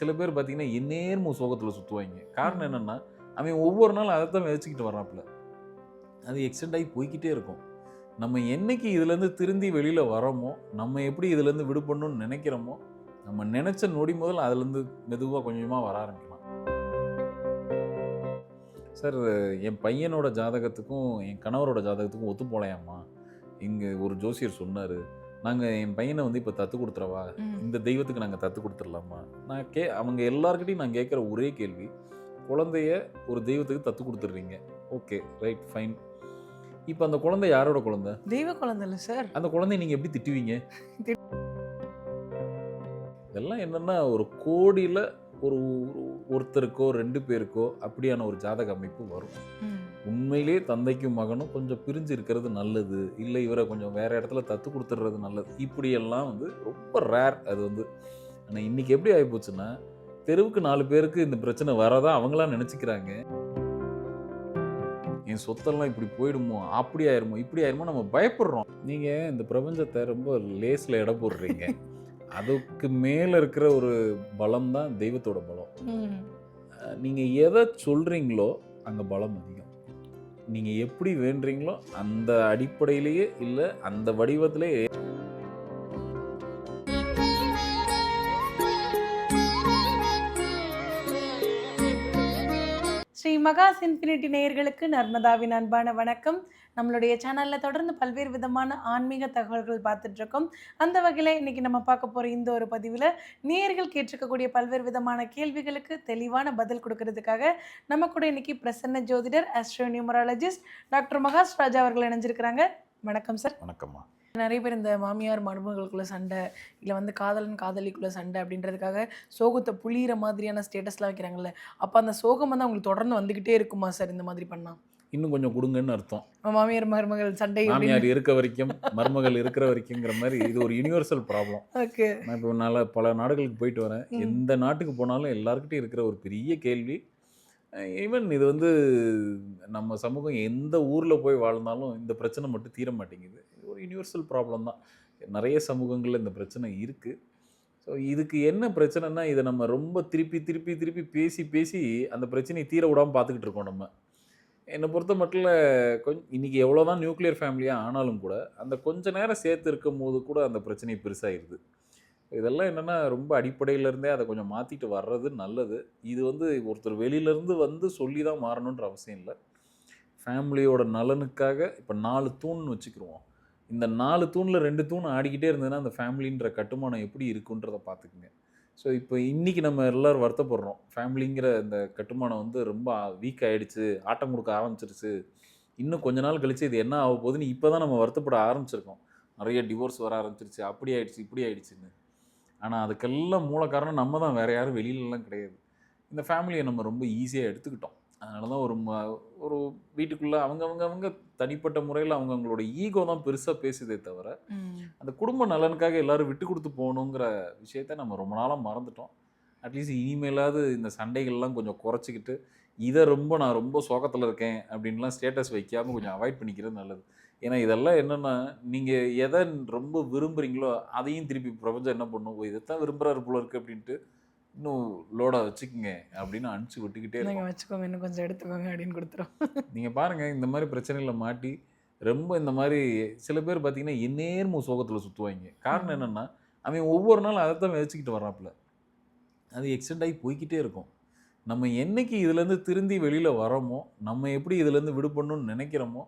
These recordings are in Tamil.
சில பேர் பார்த்தீங்கன்னா எந்நேரமும் சோகத்தில் சுற்றுவாங்க காரணம் என்னென்னா அவன் ஒவ்வொரு நாள் அதை தான் வச்சுக்கிட்டு வர்றாப்புல. அது எக்ஸ்டெண்ட் ஆகி போய்க்கிட்டே இருக்கும். நம்ம என்னைக்கு இதுலேருந்து திருந்தி வெளியில் வரோமோ நம்ம எப்படி இதுலேருந்து விடுபடணும்னு நினைக்கிறோமோ நம்ம நினச்ச நொடி முதல் அதுலேருந்து மெதுவாக கொஞ்சமாக வர ஆரம்பிக்கலாம். சார் என் பையனோட ஜாதகத்துக்கும் என் கணவரோட ஜாதகத்துக்கும் ஒத்து போலையாம்மா இங்கே ஒரு ஜோசியர் சொன்னார் நாங்கள் என் பையனை வந்து இப்போ தத்து கொடுத்துறவா. இந்த தெய்வத்துக்கு நாங்கள் தத்து கொடுத்துடலாமா நான் கே அவங்க எல்லார்கிட்டையும் நான் கேட்குற ஒரே கேள்வி குழந்தைய ஒரு தெய்வத்துக்கு தத்து கொடுத்துட்றீங்க ஓகே ரைட் ஃபைன். இப்போ அந்த குழந்தை யாரோட குழந்தை? தெய்வ குழந்தை இல்லை சார். அந்த குழந்தைய நீங்கள் எப்படி திட்டுவீங்க? இதெல்லாம் என்னன்னா ஒரு கோடியில் ஒரு ஒரு- ஒருத்தருக்கோ ரெண்டு பேருக்கோ அப்படியான ஒரு ஜாதக அமைப்பு வரும். உண்மையிலே தந்தைக்கும் மகனும் கொஞ்சம் பிரிஞ்சு இருக்கிறது நல்லது. இல்லை இவரை கொஞ்சம் வேற இடத்துல தத்து கொடுத்துட்றது நல்லது. இப்படியெல்லாம் வந்து ரொம்ப ரேர் அது வந்து. ஆனால் இன்னைக்கு எப்படி ஆகிப்போச்சுன்னா தெருவுக்கு நாலு பேருக்கு இந்த பிரச்சனை வரதா அவங்களாம் நினச்சிக்கிறாங்க. என் சொத்தெல்லாம் இப்படி போயிடுமோ? அப்படி ஆயிருமோ? இப்படி ஆயிருமோ? நம்ம பயப்படுறோம். நீங்கள் இந்த பிரபஞ்சத்தை ரொம்ப லேஸில் எடை போடுறீங்க. அதுக்கு மேலே இருக்கிற ஒரு பலம் தான் தெய்வத்தோட பலம். ம். நீங்கள் எதை சொல்கிறீங்களோ அங்கே பலம் அதிகம். நீங்கள் எப்படி வேண்டுறீங்களோ அந்த அடிப்படையிலேயே இல்லை அந்த வடிவத்திலே ஸ்ரீ மகாஸ் இன்ஃபினிட்டி நேயர்களுக்கு நர்மதாவின் அன்பான வணக்கம். நம்மளுடைய சேனலில் தொடர்ந்து பல்வேறு விதமான ஆன்மீக தகவல்கள் பார்த்துட்டு இருக்கோம் அந்த வகையில் இன்னைக்கு நம்ம பார்க்க போகிற இந்த ஒரு பதிவில் நேயர்கள் கேட்டிருக்கக்கூடிய பல்வேறு விதமான கேள்விகளுக்கு தெளிவான பதில் கொடுக்கறதுக்காக நம்ம கூட இன்னைக்கு பிரசன்ன ஜோதிடர் astro numerologist doctor Mahas Raja அவர்கள் இணைஞ்சிருக்கிறாங்க. வணக்கம் சார். வணக்கம்மா. நிறைய பேர் இந்த மாமியார் மருமகளுக்குள்ள சண்டை இல்லை வந்து காதலன் காதலிக்குள்ள சண்டை அப்படின்றதுக்காக சோகத்தை புளியிற மாதிரியான ஸ்டேட்டஸ்லாம் வைக்கிறாங்கல்ல அப்போ அந்த சோகம் வந்து அவங்களுக்கு தொடர்ந்து வந்துக்கிட்டே இருக்குமா சார் இந்த மாதிரி பண்ணா? இன்னும் கொஞ்சம் கொடுங்கன்னு அர்த்தம். மாமியார் மருமகள் சண்டை மாமியார் இருக்க வரைக்கும் மருமகள் இருக்கிற வரைக்குங்கிற மாதிரி இது ஒரு யுனிவர்சல் ப்ராப்ளம் ஓகே. நான் இப்போ நல்ல பல நாடுகளுக்கு போயிட்டு வரேன். எந்த நாட்டுக்கு போனாலும் எல்லாருக்கிட்டையும் இருக்கிற ஒரு பெரிய கேள்வி. ஈவன் இது வந்து நம்ம சமூகம் எந்த ஊரில் போய் வாழ்ந்தாலும் இந்த பிரச்சனை மட்டும் தீர மாட்டேங்குது. இது ஒரு யுனிவர்சல் ப்ராப்ளம் தான். நிறைய சமூகங்களில் இந்த பிரச்சனை இருக்குது ஸோ இதுக்கு என்ன பிரச்சனைனா இதை நம்ம ரொம்ப திருப்பி திருப்பி திருப்பி பேசி பேசி அந்த பிரச்சனையை தீர விடாமல் பார்த்துக்கிட்டு இருக்கோம் நம்ம. என்னை பொறுத்த மட்டும் கொஞ்சம் இன்றைக்கி எவ்வளோ தான் நியூக்ளியர் ஃபேமிலியாக ஆனாலும் கூட அந்த கொஞ்ச நேரம் சேர்த்து இருக்கும் போது கூட அந்த பிரச்சனை பெருசாகிடுது இதெல்லாம் என்னென்னா ரொம்ப அடிப்படையிலேருந்தே அதை கொஞ்சம் மாற்றிட்டு வர்றது நல்லது. இது வந்து ஒருத்தர் வெளியிலேருந்து வந்து சொல்லி தான் மாறணுன்ற அவசியம் இல்லை. ஃபேமிலியோட நலனுக்காக இப்போ நாலு தூண்னு வச்சுக்கிருவோம். இந்த நாலு தூணில் ரெண்டு தூண் ஆடிக்கிட்டே இருந்ததுன்னா அந்த ஃபேமிலின்ற கட்டுமானம் எப்படி இருக்குன்றதை பார்த்துக்குங்க ஸோ இப்போ இன்றைக்கி நம்ம எல்லோரும் வருத்தப்படுறோம். ஃபேமிலிங்கிற இந்த கட்டுமானம் வந்து ரொம்ப வீக் ஆகிடுச்சு ஆட்டம் கொடுக்க ஆரம்பிச்சிருச்சு. இன்னும் கொஞ்ச நாள் கழிச்சு இது என்ன ஆக போகுதுன்னு இப்போ தான் நம்ம வருத்தப்பட ஆரம்பிச்சிருக்கோம். நிறைய டிவோர்ஸ் வர ஆரம்பிச்சிருச்சு அப்படி ஆயிடுச்சு இப்படி ஆயிடுச்சுன்னு. ஆனால் அதுக்கெல்லாம் மூல காரணம் நம்ம தான் வேறு யாரும் வெளியிலலாம் கிடையாது. இந்த ஃபேமிலியை நம்ம ரொம்ப ஈஸியாக எடுத்துக்கிட்டோம். அதனால தான் ஒரு ம ஒரு வீட்டுக்குள்ளே அவங்கவங்க அவங்க தனிப்பட்ட முறையில் அவங்கவங்களோட ஈகோ தான் பெருசாக பேசுதே தவிர அந்த குடும்ப நலனுக்காக எல்லாரும் விட்டு கொடுத்து போகணுங்கிற விஷயத்த நம்ம ரொம்ப நாளாக மறந்துட்டோம். அட்லீஸ்ட் இனிமேலாவது இந்த சண்டைகள்லாம் கொஞ்சம் குறைச்சிக்கிட்டு இதை ரொம்ப நான் ரொம்ப சோகத்தில் இருக்கேன் அப்படின்லாம் ஸ்டேட்டஸ் வைக்காமல் கொஞ்சம் அவாய்ட் பண்ணிக்கிறது நல்லது. ஏன்னா இதெல்லாம் என்னென்னா நீங்கள் எதை ரொம்ப விரும்புகிறீங்களோ அதையும் திருப்பி பிரபஞ்சம் என்ன பண்ணும்? இதைத்தான் விரும்புகிறாரு போல இருக்கு அப்படின்ட்டு இன்னும் லோடாக வச்சுக்கோங்க அப்படின்னு அனுப்பிச்சு விட்டுக்கிட்டே நீங்கள் வச்சுக்கோங்க இன்னும் கொஞ்சம் எடுத்துக்கோங்க அப்படின்னு கொடுத்துரும். நீங்கள் பாருங்கள் இந்த மாதிரி பிரச்சனைகளை மாட்டி ரொம்ப இந்த மாதிரி சில பேர் பார்த்தீங்கன்னா எந்நேரமும் சோகத்தில் சுற்றுவாங்க காரணம். என்னென்னா அவன் ஒவ்வொரு நாள் அதை தான் விதைச்சிக்கிட்டு வர்றாப்புல. அது எக்ஸ்டெண்ட் ஆகி போய்க்கிட்டே இருக்கும். நம்ம என்னைக்கு இதுலேருந்து திருந்தி வெளியில் வரோமோ நம்ம எப்படி இதுலேருந்து விடுபடணும்னு நினைக்கிறோமோ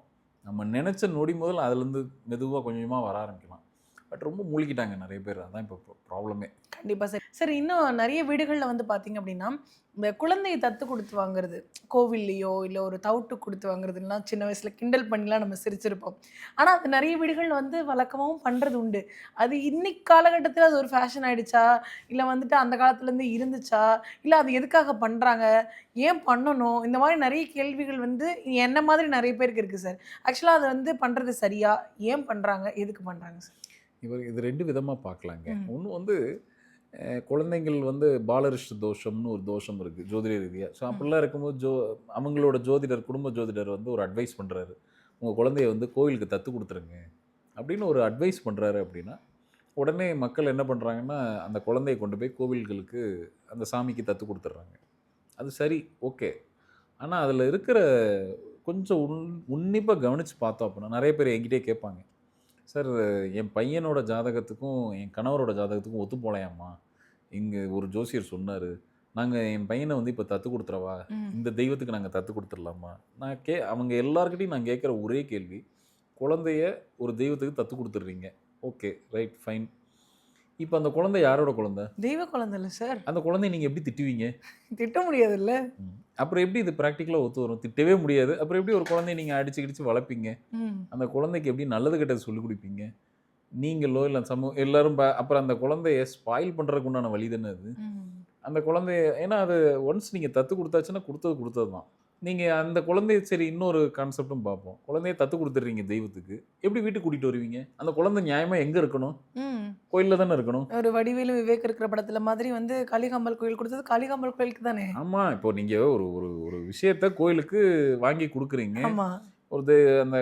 நம்ம நினச்ச நொடி முதல் அதுலேருந்து மெதுவாக கொஞ்சமாக வர ஆரம்பிக்கலாம். பட் ரொம்ப மூழ்கிட்டாங்க நிறைய பேர். அதான் இப்போ ப்ராப்ளமே கண்டிப்பாக சார். சார் இன்னும் நிறைய வீடுகளில் வந்து பார்த்தீங்க அப்படின்னா இந்த குழந்தையை தத்து கொடுத்து வாங்குறது கோவில்லையோ இல்லை ஒரு தவுட்டு கொடுத்து வாங்குறதுலாம் சின்ன வயசில் கிண்டல் பண்ணிலாம் நம்ம சிரிச்சிருப்போம். ஆனால் அது நிறைய வீடுகளில் வந்து வழக்கமாகவும் பண்ணுறது உண்டு. அது இன்னைக்கு காலகட்டத்தில் அது ஒரு ஃபேஷன் ஆகிடுச்சா இல்லை வந்துட்டு அந்த காலத்துலேருந்து இருந்துச்சா? இல்லை அது எதுக்காக பண்ணுறாங்க ஏன் பண்ணணும்? இந்த மாதிரி நிறைய கேள்விகள் வந்து என்ன மாதிரி நிறைய பேருக்கு இருக்குது சார் ஆக்சுவலாக அதை வந்து பண்ணுறது சரியா? ஏன் பண்ணுறாங்க எதுக்கு பண்ணுறாங்க சார் இவர் இது ரெண்டு விதமாக பார்க்கலாங்க. ஒன்று வந்து குழந்தைங்கள் வந்து பாலரிஷ்ட தோஷம்னு ஒரு தோஷம் இருக்குது ஜோதிட ரீதியாக ஸோ அப்படிலாம் இருக்கும்போது ஜோ அவங்களோட ஜோதிடர் குடும்ப ஜோதிடர் வந்து ஒரு அட்வைஸ் பண்ணுறாரு உங்கள் குழந்தைய வந்து கோயிலுக்கு தத்து கொடுத்துருங்க. அப்படின்னு ஒரு அட்வைஸ் பண்ணுறாரு அப்படின்னா உடனே மக்கள் என்ன பண்ணுறாங்கன்னா அந்த குழந்தையை கொண்டு போய் கோவில்களுக்கு அந்த சாமிக்கு தத்து கொடுத்துட்றாங்க. அது சரி ஓகே. ஆனால் அதில் இருக்கிற கொஞ்சம் உன் உன்னிப்பாக கவனித்து பார்த்தோம் அப்படின்னா நிறைய பேர் என்கிட்டே கேட்பாங்க. சார் என் பையனோட ஜாதகத்துக்கும் என் கணவரோட ஜாதகத்துக்கும் ஒத்து போலையாம்மா. இங்கே ஒரு ஜோசியர் சொன்னார் நாங்கள் என் பையனை வந்து இப்போ தத்து கொடுத்துறவா. இந்த தெய்வத்துக்கு நாங்கள் தத்து கொடுத்துடலாமா நான் கே அவங்க எல்லார்கிட்டையும் நான் கேட்குற ஒரே கேள்வி குழந்தைய ஒரு தெய்வத்துக்கு தத்து கொடுத்துட்றீங்க ஓகே ரைட் ஃபைன். இப்போ அந்த குழந்தை யாரோட குழந்தை? தெய்வ குழந்தை இல்லை சார் அந்த குழந்தைய நீங்கள் எப்படி திட்டுவீங்க? திட்ட முடியாதுல்ல. அப்புறம் எப்படி இது ப்ராக்டிக்கலாக ஒத்து வரும்? திட்டவே முடியாது. அப்புறம் எப்படி ஒரு குழந்தைய நீங்கள் அடிச்சு கிடிச்சு வளர்ப்பீங்க? அந்த குழந்தைக்கு எப்படி நல்லது கெட்டது சொல்லிக் கொடுப்பீங்க? நீங்களோ இல்லை சமூக எல்லாரும் அப்புறம் அந்த குழந்தைய ஸ்பாயில் பண்ணுறதுக்கு உண்டான வழி தானே அது? அந்த குழந்தைய ஏன்னா அது ஒன்ஸ் நீங்கள் தத்து கொடுத்தாச்சுன்னா கொடுத்தது கொடுத்தது தான் நீங்கள் அந்த குழந்தைய சரி இன்னொரு கான்செப்டும் பார்ப்போம். குழந்தைய தத்து கொடுத்துட்றீங்க தெய்வத்துக்கு. எப்படி வீட்டுக்கு கூட்டிகிட்டு வருவீங்க? அந்த குழந்தை நியாயமாக எங்கே இருக்கணும்? கோயிலில் தானே இருக்கணும்? ஒரு வடிவேலு விவேக் இருக்கிற படத்துல மாதிரி வந்து காளிகாம்பல் கோயில் கொடுத்தது காளிகாம்பல் கோயிலுக்கு தானே? ஆமாம் இப்போ நீங்கள் ஒரு ஒரு ஒரு விஷயத்த கோயிலுக்கு வாங்கி கொடுக்குறீங்க. ஆமா. ஒரு அந்த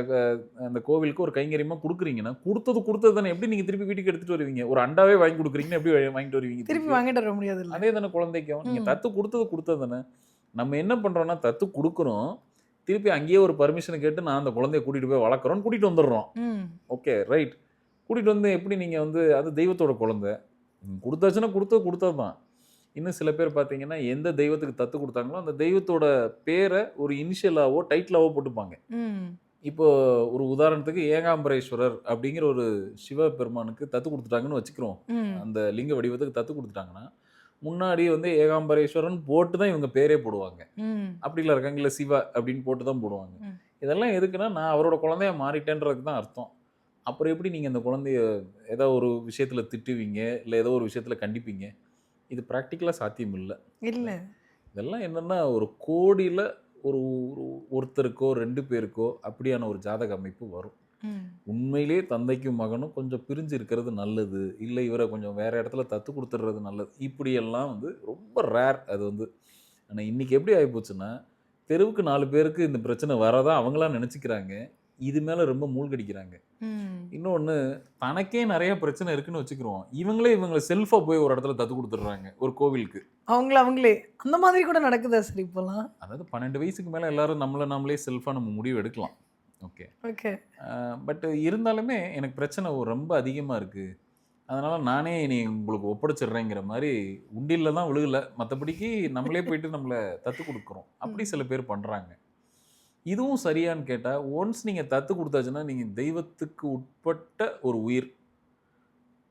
அந்த கோவிலுக்கு ஒரு கைங்கரியமாக கொடுக்குறீங்கன்னா கொடுத்தது கொடுத்தது தானே. எப்படி நீங்கள் திருப்பி வீட்டுக்கு எடுத்துகிட்டு வருவீங்க? ஒரு அண்டாவே வாங்கி கொடுக்குறீங்கன்னா எப்படி வாங்கிட்டு வருவீங்க திருப்பி வாங்கிட்டு வர முடியாது அதே தானே குழந்தைக்கும். நீங்கள் ம். தத்து கொடுத்தது கொடுத்தது தானே. நம்ம என்ன பண்ணுறோம்னா தத்து கொடுக்குறோம். திருப்பி அங்கேயே ஒரு பர்மிஷனை கேட்டு நான் அந்த குழந்தைய கூட்டிகிட்டு போய் வளர்க்குறோன்னு கூட்டிகிட்டு வந்துடுறோம். Okay right. கூட்டிகிட்டு வந்து எப்படி நீங்கள் வந்து அது தெய்வத்தோட குழந்தை. கொடுத்தாச்சுன்னா கொடுத்தது கொடுத்தது தான் இன்னும் சில பேர் பார்த்தீங்கன்னா எந்த தெய்வத்துக்கு தத்து கொடுத்தாங்களோ அந்த தெய்வத்தோட பேரை ஒரு இனிஷியலாவோ டைட்டிலாவோ போட்டுப்பாங்க. இப்போ ஒரு உதாரணத்துக்கு ஏகாம்பரேஸ்வரர் அப்படிங்கிற ஒரு சிவபெருமானுக்கு தத்து கொடுத்துட்டாங்கன்னு வச்சுக்கிறோம். அந்த லிங்க வடிவத்துக்கு தத்து கொடுத்துட்டாங்கன்னா முன்னாடி வந்து ஏகாம்பரேஸ்வரன் போட்டு தான் இவங்க பேரே போடுவாங்க. அப்படிலாம் இருக்காங்க. இல்லை சிவா அப்படின்னு போட்டு தான் போடுவாங்க. இதெல்லாம் எதுக்குன்னா நான் அவரோட குழந்தைய மாறிட்டேன்றதுக்கு தான் அர்த்தம். அப்புறம் எப்படி நீங்கள் அந்த குழந்தைய ஏதோ ஒரு விஷயத்தில் திட்டுவீங்க? இல்லை ஏதோ ஒரு விஷயத்தில் கண்டிப்பீங்க? இது ப்ராக்டிக்கலாக சாத்தியம் இல்லை. இல்ல இதெல்லாம் என்னென்னா ஒரு கோடியில் ஒரு ஒரு- ஒருத்தருக்கோ ரெண்டு பேருக்கோ அப்படியான ஒரு ஜாதக அமைப்பு வரும். ம். உண்மையிலேயே தந்தைக்கும் மகனும் கொஞ்சம் பிரிஞ்சு இருக்கிறது நல்லது. இல்லை இவரை கொஞ்சம் வேற இடத்துல தத்து கொடுத்துட்றது நல்லது. இப்படியெல்லாம் வந்து ரொம்ப ரேர் அது வந்து. ஆனால் இன்னைக்கு எப்படி ஆகிப்போச்சுன்னா தெருவுக்கு நாலு பேருக்கு இந்த பிரச்சனை வரதா அவங்களாம் நினச்சிக்கிறாங்க. இது மேலே ரொம்ப மூழ்கடிக்கிறாங்க. இன்னொன்று தனக்கே நிறைய பிரச்சனை இருக்குன்னு வச்சுக்கிறோம். இவங்களே இவங்களை செல்ஃபாக போய் ஒரு இடத்துல தத்து கொடுத்துட்றாங்க ஒரு கோவிலுக்கு. அவங்கள அவங்களே. அந்த மாதிரி கூட நடக்குதா சார் இப்போலாம்? அதாவது பன்னெண்டு வயசுக்கு மேலே எல்லாரும் நம்மளை நாமளே செல்ஃபாக நம்ம முடிவு எடுக்கலாம். ஓகே ஓகே பட் இருந்தாலுமே எனக்கு பிரச்சனை ரொம்ப அதிகமாக இருக்குது அதனால் நானே நீ உங்களுக்கு ஒப்படைச்சிடுறேங்கிற மாதிரி உண்டியில் தான் விழுகல. மற்றபடிக்கு நம்மளே போயிட்டு நம்மளை தத்து கொடுக்குறோம். அப்படி சில பேர் பண்ணுறாங்க இதுவும் சரியான்னு கேட்டால் ஒன்ஸ் நீங்கள் தத்து கொடுத்தாச்சுன்னா நீங்கள் தெய்வத்துக்கு உட்பட்ட ஒரு உயிர்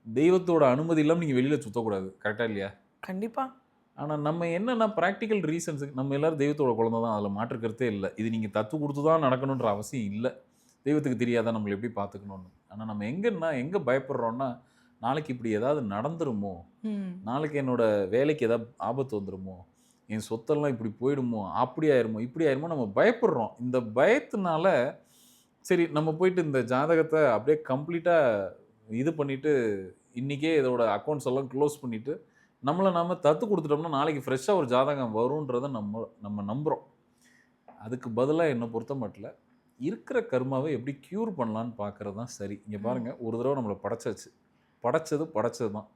தெய்வத்தோட அனுமதி இல்லாமல் நீங்கள் வெளியில் சுற்றக்கூடாது கரெக்டாக இல்லையா? கண்டிப்பா. ஆனால் நம்ம என்னென்னா ப்ராக்டிக்கல் ரீசன்ஸுக்கு நம்ம எல்லாரும் தெய்வத்தோட குழந்தை தான். அதில் மாற்றுக்கிறதே இல்லை. இது நீங்கள் தத்து கொடுத்து தான் நடக்கணுன்ற அவசியம் இல்லை. தெய்வத்துக்கு தெரியாதா நம்மளை எப்படி பார்த்துக்கணும்னு. ஆனால் நம்ம எங்கன்னா எங்கே பயப்படுறோன்னா நாளைக்கு இப்படி ஏதாவது நடந்துருமோ நாளைக்கு என்னோட வேலைக்கு ஏதாவது ஆபத்து வந்துருமோ என் சொத்தெல்லாம் இப்படி போயிடுமோ அப்படி ஆயிருமோ இப்படி ஆயிருமோ நம்ம பயப்படுறோம். இந்த பயத்தினால சரி நம்ம போயிட்டு இந்த ஜாதகத்தை அப்படியே கம்ப்ளீட்டாக இது பண்ணிவிட்டு இன்றைக்கே இதோட அக்கௌண்ட்ஸ் எல்லாம் க்ளோஸ் பண்ணிவிட்டு நம்மளை நாம தத்து கொடுத்துட்டோம்னா நாளைக்கு ஃப்ரெஷ்ஷாக ஒரு ஜாதகம் வரும்ன்றதை நம்ம நம்ம நம்புகிறோம் அதுக்கு பதிலாக என்னை பொறுத்த மட்டும் இருக்கிற கர்மாவை எப்படி க்யூர் பண்ணலான்னு பார்க்கறது தான் சரி. இங்கே பாருங்கள் ஒரு தடவை நம்மளை படைச்சாச்சு. படைச்சது படைச்சது தான்.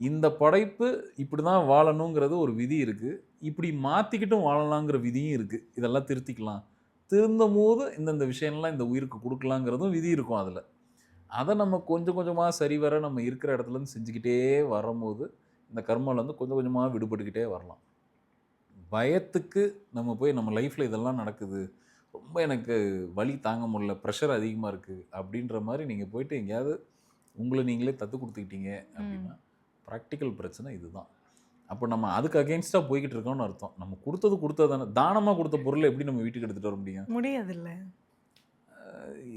இந்த படைப்பு இப்படி தான் வாழணுங்கிறது ஒரு விதி இருக்குது இப்படி மாற்றிக்கிட்டும் வாழலாங்கிற விதியும் இருக்குது இதெல்லாம் திருத்திக்கலாம். திருந்தும் போது இந்தந்த விஷயம்லாம் இந்த உயிருக்கு கொடுக்கலாங்கிறதும் விதி இருக்கும் அதில். அதை நம்ம கொஞ்சம் கொஞ்சமாக சரிவர நம்ம இருக்கிற இடத்துல இருந்து செஞ்சுக்கிட்டே வரும்போது இந்த கர்மால வந்து கொஞ்சம் கொஞ்சமாக விடுபட்டுக்கிட்டே வரலாம். பயத்துக்கு நம்ம போய் நம்ம லைஃப்பில் இதெல்லாம் நடக்குது. ரொம்ப எனக்கு வலி தாங்க முடியல ப்ரெஷர் அதிகமாக இருக்குது அப்படின்ற மாதிரி நீங்கள் போயிட்டு எங்கேயாவது உங்களை நீங்களே தத்து கொடுத்துக்கிட்டீங்க அப்படின்னா ப்ராக்டிக்கல் பிரச்சனை இதுதான். அப்போ நம்ம அதுக்கு அகேன்ஸ்டாக போய்கிட்டு இருக்கோம்னு அர்த்தம். நம்ம கொடுத்தது கொடுத்ததானே தானமாக கொடுத்த பொருளை எப்படி நம்ம வீட்டுக்கு எடுத்துகிட்டு வர முடியும்? முடியாது இல்ல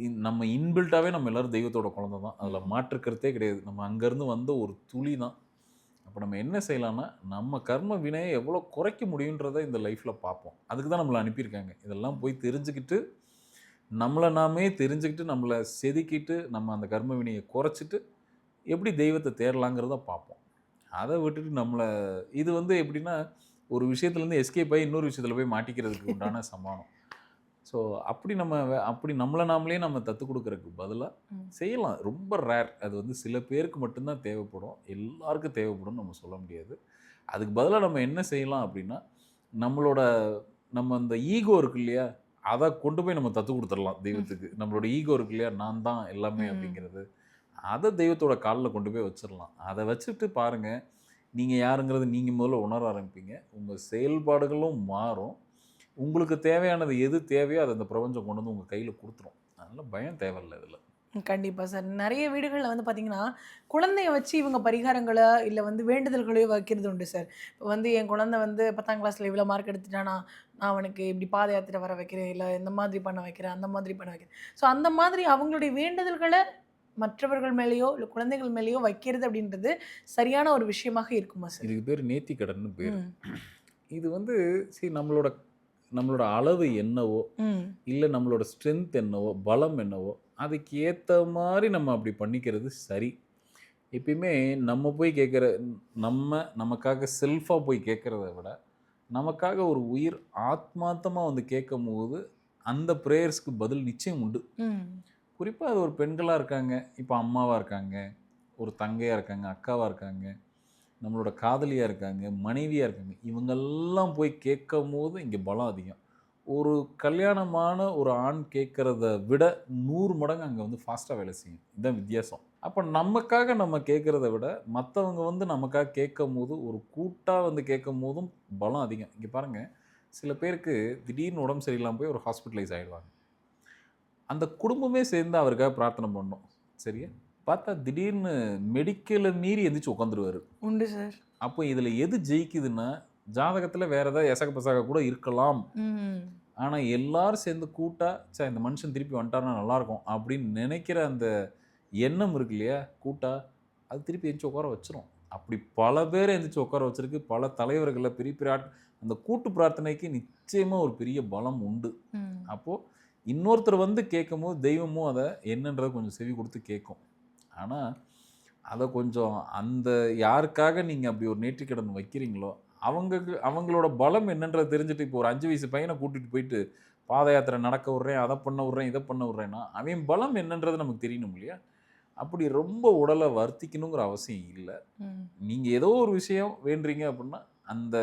இ- நம்ம இன்பில்ட்டாகவே நம்ம எல்லாரும் தெய்வத்தோட குழந்தை தான் அதில் மாற்றுக்கிறதே கிடையாது. நம்ம அங்கேருந்து வந்த ஒரு துளி தான். அப்போ நம்ம என்ன செய்யலாம்னா நம்ம கர்ம வினையை எவ்வளோ குறைக்க முடியுன்றதை இந்த லைஃப்பில் பார்ப்போம். அதுக்கு தான் நம்மளை அனுப்பியிருக்காங்க. இதெல்லாம் போய் தெரிஞ்சுக்கிட்டு நம்மளை நாமே தெரிஞ்சுக்கிட்டு நம்மளை செதுக்கிட்டு நம்ம அந்த கர்ம வினையை குறைச்சிட்டு எப்படி தெய்வத்தை தேடலாங்கிறத பார்ப்போம். அதை விட்டுட்டு நம்மளை இது வந்து எப்படின்னா ஒரு விஷயத்துலேருந்து எஸ்கேப் ஆகி இன்னொரு விஷயத்தில் போய் மாட்டிக்கிறதுக்கு உண்டான சமானம். ஸோ அப்படி நம்ம அப்படி நம்மளை நாமளே நம்ம தத்து கொடுக்கறதுக்கு பதிலாக. செய்யலாம். ரொம்ப ரேர் அது வந்து சில பேருக்கு மட்டும்தான் தேவைப்படும். எல்லாருக்கும் தேவைப்படும் நம்ம சொல்ல முடியாது. அதுக்கு பதிலாக நம்ம என்ன செய்யலாம் அப்படின்னா நம்மளோட நம்ம அந்த ஈகோ இருக்கு இல்லையா? அதை கொண்டு போய் நம்ம தத்து கொடுத்துடலாம் தெய்வத்துக்கு. நம்மளோட ஈகோ இருக்கு இல்லையா? நான் தான் எல்லாமே. அப்படிங்கிறது. அதை தெய்வத்தோட காலில் கொண்டு போய் வச்சிடலாம். அதை வச்சுட்டு பாருங்க. நீங்கள் யாருங்கிறது நீங்கள் முதல்ல உணர ஆரம்பிப்பீங்க. உங்கள் செயல்பாடுகளும் மாறும். உங்களுக்கு தேவையானது எது தேவையோ அதை அந்த பிரபஞ்சம் கொண்டு வந்து உங்கள் கையில் கொடுத்துரும். அதனால் பயம் தேவையில்லை இதில். கண்டிப்பா சார். நிறைய வீடுகளில் வந்து பார்த்தீங்கன்னா குழந்தைய வச்சு இவங்க பரிகாரங்களோ இல்லை வந்து வேண்டுதல்களையோ வைக்கிறது உண்டு சார். இப்போ வந்து என் குழந்தை வந்து பத்தாம் கிளாஸில் இவ்வளோ மார்க் எடுத்துட்டானா நான் அவனுக்கு இப்படி பாத யாத்திரை வர வைக்கிறேன் இல்லை இந்த மாதிரி பண்ண வைக்கிறேன் அந்த மாதிரி பண்ண வைக்கிறேன். ஸோ அந்த மாதிரி அவங்களுடைய வேண்டுதல்களை மற்றவர்கள் மேலேயோ இல்லை குழந்தைகள் மேலேயோ வைக்கிறது அப்படின்றது சரியான ஒரு விஷயமாக இருக்குமா சார்? இதுக்கு பேர் நேர்த்தி கடன்னு பேர். இது வந்து சரி நம்மளோட நம்மளோட அளவு என்னவோ இல்லை நம்மளோட ஸ்ட்ரென்த் என்னவோ பலம் என்னவோ அதுக்கு ஏற்ற மாதிரி நம்ம அப்படி பண்ணிக்கிறது சரி. எப்பயுமே நம்ம போய் கேட்குற நம்ம நமக்காக செல்ஃபாக போய் கேட்குறத விட நமக்காக ஒரு உயிர் ஆத்மார்த்தமாக வந்து கேட்கும் போது அந்த ப்ரேயர்ஸ்க்கு பதில் நிச்சயம் உண்டு. குறிப்பாக அது ஒரு பெண்களாக இருக்காங்க இப்போ அம்மாவாக இருக்காங்க ஒரு தங்கையாக இருக்காங்க அக்காவாக இருக்காங்க நம்மளோட காதலியாக இருக்காங்க மனைவியாக இருக்காங்க இவங்கெல்லாம் போய் கேட்கும் போது இங்கே பலம் அதிகம். ஒரு கல்யாணமான ஒரு ஆண் கேட்குறத விட நூறு மடங்கு அங்கே வந்து ஃபாஸ்ட்டாக வேலை செய்யும். இதுதான் வித்தியாசம். அப்போ நமக்காக நம்ம கேட்குறத விட மற்றவங்க வந்து நமக்காக கேட்கும் போது ஒரு கூட்டாக வந்து கேட்கும் போதும் பலம் அதிகம். இங்கே பாருங்கள் சில பேருக்கு திடீர்னு உடம்பு சரியில்லாமல் போய் ஒரு ஹாஸ்பிட்டலைஸ் ஆகிடுவாங்க அந்த குடும்பமே சேர்ந்து அவருக்காக பிரார்த்தனை பண்ணோம் சரியா? பார்த்தா திடீர்னு மெடிக்கலை மீறி எந்திரிச்சு உட்காந்துருவாரு உண்டு சார். அப்போ இதில் எது ஜெயிக்குதுன்னா ஜாதகத்தில் வேற ஏதாவது எசக பசக கூட இருக்கலாம். ஆனால் எல்லாரும் சேர்ந்து கூட்டா சே இந்த மனுஷன் திருப்பி வந்துட்டாருன்னா நல்லாயிருக்கும். அப்படின்னு நினைக்கிற அந்த எண்ணம் இருக்கு இல்லையா? கூட்டா அது திருப்பி எந்திரிச்சு உட்கார வச்சிரும். அப்படி பல பேர் எந்திரிச்சு உட்கார வச்சிருக்கு. பல தலைவர்களில் பெரிய பெரிய அந்த கூட்டு பிரார்த்தனைக்கு நிச்சயமாக ஒரு பெரிய பலம் உண்டு. அப்போது இன்னொருத்தர் வந்து கேட்கும்போது தெய்வமும் அதை என்னன்றதை கொஞ்சம் செவி கொடுத்து கேட்கும். ஆனால் அதை கொஞ்சம் அந்த யாருக்காக நீங்கள் அப்படி ஒரு நேர்த்திக்கடன் வைக்கிறீங்களோ அவங்களுக்கு அவங்களோட பலம் என்னன்றதை தெரிஞ்சுட்டு இப்போ ஒரு அஞ்சு வயசு பையனை கூட்டிகிட்டு போயிட்டு பாத யாத்திரை நடக்க விட்றேன் அதை பண்ண விட்றேன் இதை பண்ண விட்றேன்னா அவன் பலம் என்னன்றது நமக்கு தெரியணும் இல்லையா? அப்படி ரொம்ப உடலை வர்த்திக்கணுங்கிற அவசியம் இல்லை. நீங்கள் ஏதோ ஒரு விஷயம் வேண்டுறீங்க அப்படின்னா அந்த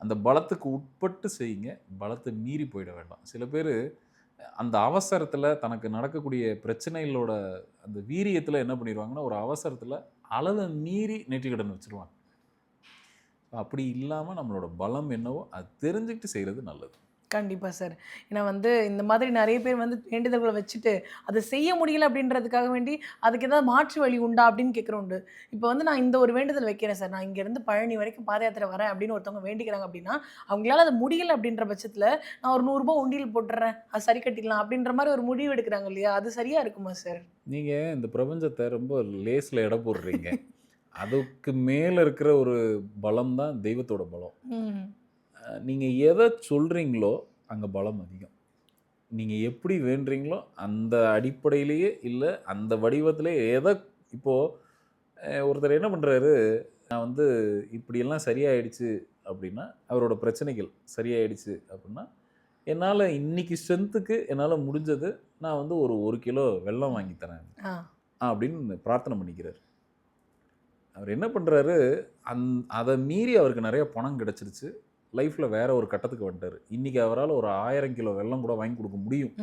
அந்த பலத்துக்கு உட்பட்டு செய்யுங்க. பலத்தை மீறி போயிட வேண்டாம். சில பேர் அந்த அவசரத்தில் தனக்கு நடக்கக்கூடிய பிரச்சனைகளோட அந்த வீரியத்தில் என்ன பண்ணிடுவாங்கன்னா ஒரு அவசரத்தில் அளவை மீறி நெற்றிக்கடன் வச்சுருவாங்க. அப்படி இல்லாமல் நம்மளோட பலம் என்னவோ அது தெரிஞ்சுக்கிட்டு செய்கிறது நல்லது. கண்டிப்பாக சார் ஏன்னா வந்து இந்த மாதிரி நிறைய பேர் வந்து வேண்டுதல்களை வச்சுட்டு அதை செய்ய முடியல அப்படின்றதுக்காக வேண்டி அதுக்கு ஏதாவது மாற்று வழி உண்டா அப்படின்னு கேட்குற உண்டு. இப்போ வந்து நான் இந்த ஒரு வேண்டுதல் வைக்கிறேன் சார் நான் இங்கேருந்து பழனி வரைக்கும் பாத யாத்திரை வரேன் அப்படின்னு ஒருத்தவங்க வேண்டிக்கிறாங்க அப்படின்னா அவங்களால அது முடியல அப்படின்ற பட்சத்தில் நான் ஒரு நூறுரூபா உண்டியல் போட்டுறேன். அது சரி கட்டிடலாம் அப்படின்ற மாதிரி ஒரு முடிவு எடுக்கிறாங்க இல்லையா? அது சரியா இருக்குமா சார் நீங்கள் இந்த பிரபஞ்சத்தை ரொம்ப லேஸில் எடை போடுறீங்க. அதுக்கு மேலே இருக்கிற ஒரு பலம் தான் தெய்வத்தோட பலம். நீங்கள் எதை சொல்கிறீங்களோ அங்கே பலம் அதிகம். நீங்கள் எப்படி வேண்டுறீங்களோ அந்த அடிப்படையிலேயே இல்லை அந்த வடிவத்திலே எதை இப்போது ஒருத்தர் என்ன பண்ணுறாரு நான் வந்து இப்படியெல்லாம் சரியாயிடுச்சு அப்படின்னா அவரோட பிரச்சனைகள் சரியாயிடுச்சு அப்படின்னா என்னால் இன்னைக்கு ஸ்ட்ரென்த்துக்கு என்னால் முடிஞ்சது நான் வந்து ஒரு ஒரு கிலோ வெல்லம் வாங்கி தரேன் அப்படின்னு பிரார்த்தனை பண்ணிக்கிறார். அவர் என்ன பண்ணுறாரு அந் அதை மீறி அவருக்கு நிறைய பணம் கிடச்சிருச்சு. லைஃப்பில் வேற ஒரு கட்டத்துக்கு வந்துட்டார். இன்றைக்கி அவரால் ஒரு ஆயிரம் கிலோ வெல்லம் கூட வாங்கி கொடுக்க முடியும்.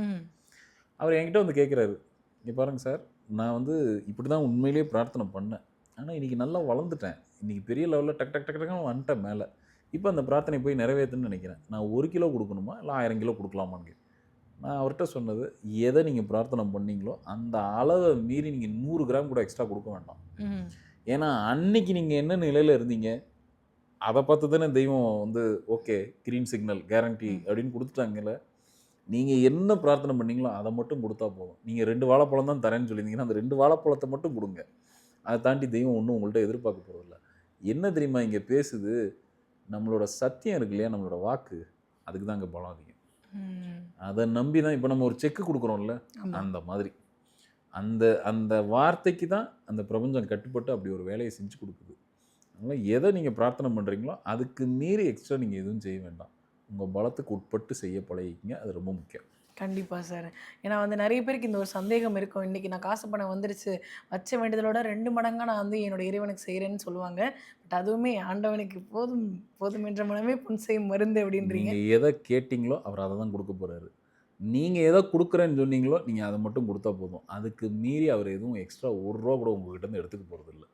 அவர் என்கிட்ட வந்து கேட்குறாரு இங்கே பாருங்க சார் நான் வந்து இப்படி தான் உண்மையிலேயே பிரார்த்தனை பண்ணேன். ஆனால் இன்றைக்கி நல்லா வளர்ந்துட்டேன். இன்றைக்கி பெரிய லெவலில் டக் டக் டக் டக்குன்னு வந்துட்டேன் மேலே. இப்போ அந்த பிரார்த்தனை போய் நிறைவேற்றுன்னு நினைக்கிறேன். நான் ஒரு கிலோ கொடுக்கணுமா? இல்லை ஆயிரம் கிலோ கொடுக்கலாமான்னு. நான் அவர்கிட்ட சொன்னது எதை நீங்கள் பிரார்த்தனை பண்ணீங்களோ அந்த அளவை மீறி நீங்கள் நூறு கிராம் கூட எக்ஸ்ட்ரா கொடுக்க வேண்டாம். ஏன்னா அன்னைக்கு நீங்கள் என்ன நிலையில் இருந்தீங்க? அதை பார்த்து தானே தெய்வம் வந்து ஓகே க்ரீன் சிக்னல் கேரண்டி. அப்படின்னு கொடுத்துட்டாங்கல்ல. நீங்கள் என்ன பிரார்த்தனை பண்ணீங்களோ அதை மட்டும் கொடுத்தா போதும். நீங்கள் ரெண்டு வாழைப்பழம் தான் தரேன்னு சொல்லியிருந்தீங்கன்னா அந்த ரெண்டு வாழைப்பழத்தை மட்டும் கொடுங்க. அதை தாண்டி தெய்வம் ஒன்றும் உங்கள்கிட்ட எதிர்பார்க்க போகிறதில்ல என்ன தெரியுமா இங்கே பேசுது? நம்மளோட சத்தியம் இருக்கு இல்லையா? நம்மளோட வாக்கு. அதுக்கு தான் இங்கே பலம் அதிகம். அதை நம்பி தான் இப்போ நம்ம ஒரு செக்கு கொடுக்குறோம்ல? அந்த மாதிரி. அந்த அந்த வார்த்தைக்கு தான் அந்த பிரபஞ்சம் கட்டுப்பட்டு அப்படி ஒரு வேலையை செஞ்சு கொடுக்குது. அதனால் எதை நீங்கள் பிரார்த்தனை பண்ணுறீங்களோ அதுக்கு மீறி எக்ஸ்ட்ரா நீங்கள் எதுவும் செய்ய வேண்டாம் உங்கள் பலத்துக்கு உட்பட்டு செய்ய பழகிக்கிங்க அது ரொம்ப முக்கியம் கண்டிப்பா சார். ஏன்னா வந்து நெறைய பேருக்கு இந்த ஒரு சந்தேகம் இருக்கும். இன்னைக்கு நான் காசு பணம் வந்துருச்சு. வச்ச வேண்டுதலோட 2 மடங்கா நான் வந்து என்னோட இறைவனுக்கு செய்றேன்னு சொல்லுவாங்க. பட் அதுவுமே ஆண்டவனுக்கு போதும் போதும் என்ற மனமே புண் செய்யும் மருந்து அப்படின்றீங்க. எத கேட்டீங்களோ, அவர் அத தான் குடுக்க போறாரு. நீங்க எத குடுக்குறேன்னு சொன்னீங்களோ, நீங்க அத மட்டும் குடுத்தா போதும். அதுக்கு மீறி அவர் எதுவும் எக்ஸ்ட்ரா ரூ. 1 கூட உங்ககிட்ட இருந்து எடுத்துக்க போறதில்ல.